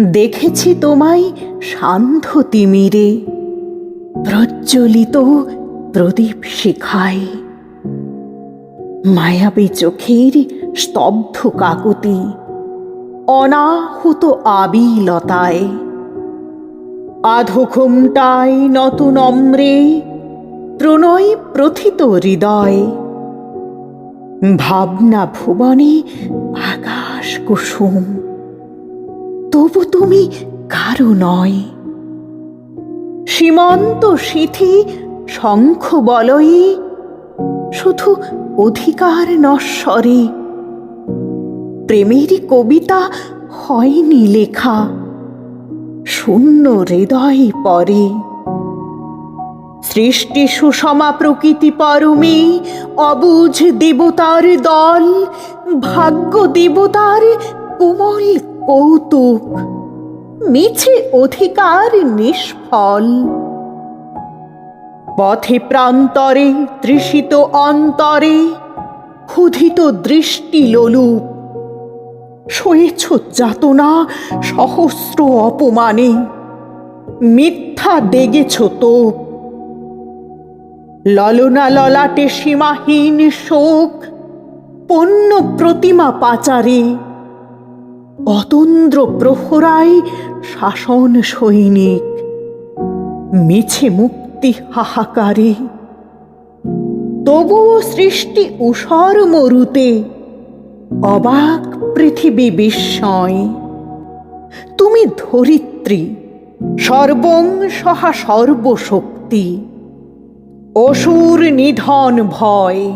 দেখেছি তোমায় শান্ত তিমিরে। প্রজ্বলিত প্রদীপ শিখায়। মায়াবী চোখের স্তব্ধ কাকুতি, অনাহুত আবিলতায়। আধো ঘুমটায় নত নম্রে প্রণয় প্রথিত হৃদয়। ভাবনা ভুবনে আকাশ কুসুম তবু তুমি কারও নয়। সীমন্ত সিথি, শঙ্খ বলয়ে, শুধু অধিকার নশ্বরে। প্রেমেরই কবিতা হয়নি লেখা, শূন্য হৃদয় পরে। সৃষ্টি সুষমা প্রকৃতি পরমে, অবুঝ দেবতার দল, ভাগ্য দেবতার কোমল কৌতুক, মিছে অধিকার নিষ্ফল। পথে প্রান্তরে, তৃষিত অন্তরে, ক্ষুধিত দৃষ্টি লোলুপ। সয়েছ যাতনা, সহস্র অপমানে, মিথ্যা দেগেছ তোপ। ললনা ললাটে সীমাহীন শোক, পণ্য প্রতিমা পাচারে অতন্দ্র প্রহরায় শাসন সৈনিক, মিছে মুক্তি হাহাকারে। তবুও সৃষ্টি উষর মরুতে অবাক পৃথিবী বিস্ময়। তুমি ধরিত্রী, সর্বং সহা সর্বশক্তি, অসুর নিধন ভয়।